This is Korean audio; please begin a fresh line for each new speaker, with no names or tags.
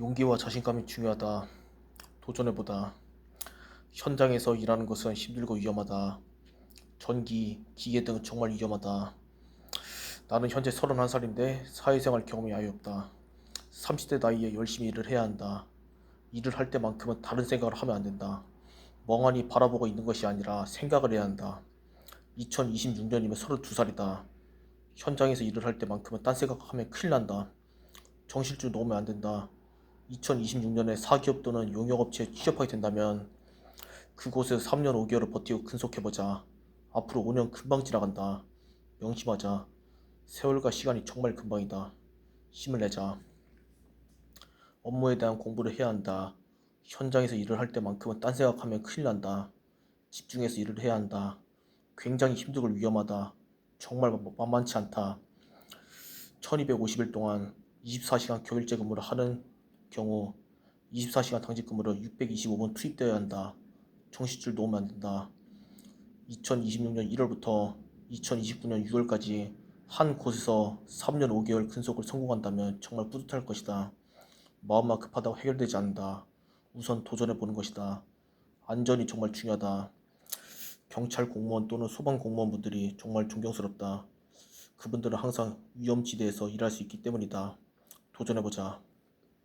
용기와 자신감이 중요하다. 도전해보다. 현장에서 일하는 것은 힘들고 위험하다. 전기, 기계 등은 정말 위험하다. 나는 현재 31살인데 사회생활 경험이 아예 없다. 30대 나이에 열심히 일을 해야 한다. 일을 할 때만큼은 다른 생각을 하면 안 된다. 멍하니 바라보고 있는 것이 아니라 생각을 해야 한다. 2026년이면 32살이다. 현장에서 일을 할 때만큼은 딴 생각하면 큰일 난다. 정신줄 놓으면 안 된다. 2026년에 사기업 또는 용역업체에 취업하게 된다면 그곳에서 3년 5개월을 버티고 근속해보자. 앞으로 5년 금방 지나간다. 명심하자. 세월과 시간이 정말 금방이다. 힘을 내자. 업무에 대한 공부를 해야 한다. 현장에서 일을 할 때만큼은 딴 생각하면 큰일 난다. 집중해서 일을 해야 한다. 굉장히 힘들고 위험하다. 정말 만- 만만치 않다. 1250일 동안 24시간 교일제 근무를 하는 경우 24시간 당직 근무로 625분 투입되어야 한다. 정시줄 놓으면 안 된다. 2026년 1월부터 2029년 6월까지 한 곳에서 3년 5개월 근속을 성공한다면 정말 뿌듯할 것이다. 마음만 급하다고 해결되지 않는다. 우선 도전해 보는 것이다. 안전이 정말 중요하다. 경찰 공무원 또는 소방 공무원분들이 정말 존경스럽다. 그분들은 항상 위험지대에서 일할 수 있기 때문이다. 도전해보자.